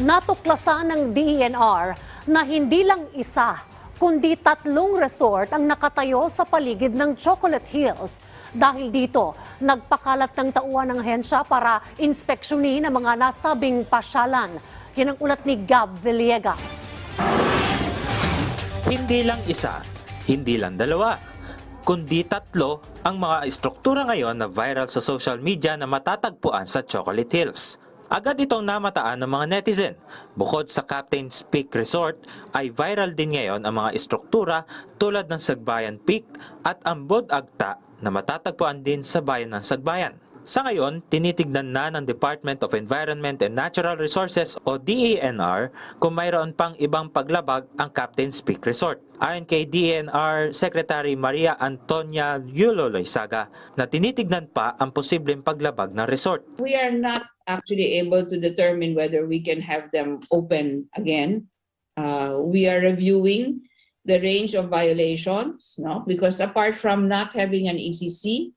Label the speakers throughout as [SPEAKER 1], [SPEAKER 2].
[SPEAKER 1] Natuklasan ng DENR na hindi lang isa, kundi tatlong resort ang nakatayo sa paligid ng Chocolate Hills. Dahil dito, nagpakalat ng tauhan ng hensya para inspeksyonin ang mga nasabing pasyalan. Yan ang ulat ni Gab Villegas.
[SPEAKER 2] Hindi lang isa, hindi lang dalawa, kundi tatlo ang mga istruktura ngayon na viral sa social media na matatagpuan sa Chocolate Hills. Agad itong namataan ng mga netizen. Bukod sa Captain's Peak Resort, ay viral din ngayon ang mga istruktura tulad ng Sagbayan Peak at ang Bod Agta na matatagpuan din sa bayan ng Sagbayan. Sa ngayon, tinitignan na ng Department of Environment and Natural Resources o DENR kung mayroon pang ibang paglabag ang Captain's Peak Resort. Ayon kay DENR Secretary Maria Antonia Yulo Loizaga na tinitignan pa ang posibleng paglabag ng resort.
[SPEAKER 3] we are not actually able to determine whether we can have them open again. Uh, we are reviewing the range of violations, no? Because apart from not having an ECC,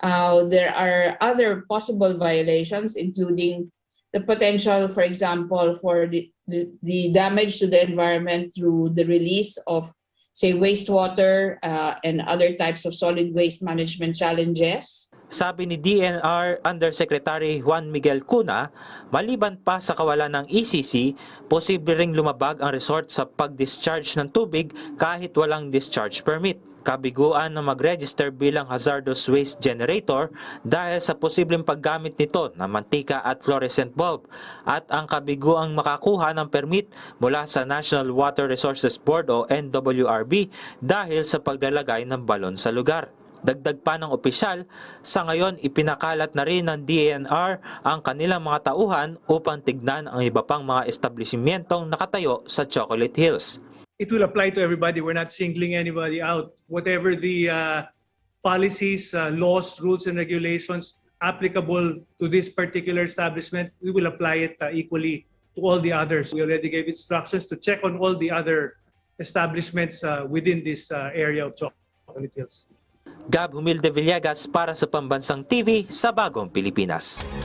[SPEAKER 3] uh, there are other possible violations, including the potential, for example, for the, the, the damage to the environment through the release of, say, wastewater uh, and other types of solid waste management challenges.
[SPEAKER 2] Sabi ni DNR Undersecretary Juan Miguel Cuna, maliban pa sa kawalan ng ECC, posible ring lumabag ang resort sa pag-discharge ng tubig kahit walang discharge permit. Kabiguan na mag-register bilang hazardous waste generator dahil sa posibleng paggamit nito ng mantika at fluorescent bulb at ang kabiguang makakuha ng permit mula sa National Water Resources Board o NWRB dahil sa paglalagay ng balon sa lugar. Dagdag pa ng opisyal, sa ngayon ipinakalat na rin ng DNR ang kanilang mga tauhan upang tignan ang iba pang mga establishmentong nakatayo sa Chocolate Hills.
[SPEAKER 4] it will apply to everybody. We're not singling anybody out. Whatever the uh, policies, uh, laws, rules, and regulations applicable to this particular establishment, we will apply it uh, equally to all the others. We already gave instructions to check on all the other establishments uh, within this uh, area of Chocolate Hills.
[SPEAKER 2] Gab Humilde Villegas para sa Pambansang TV sa Bagong Pilipinas.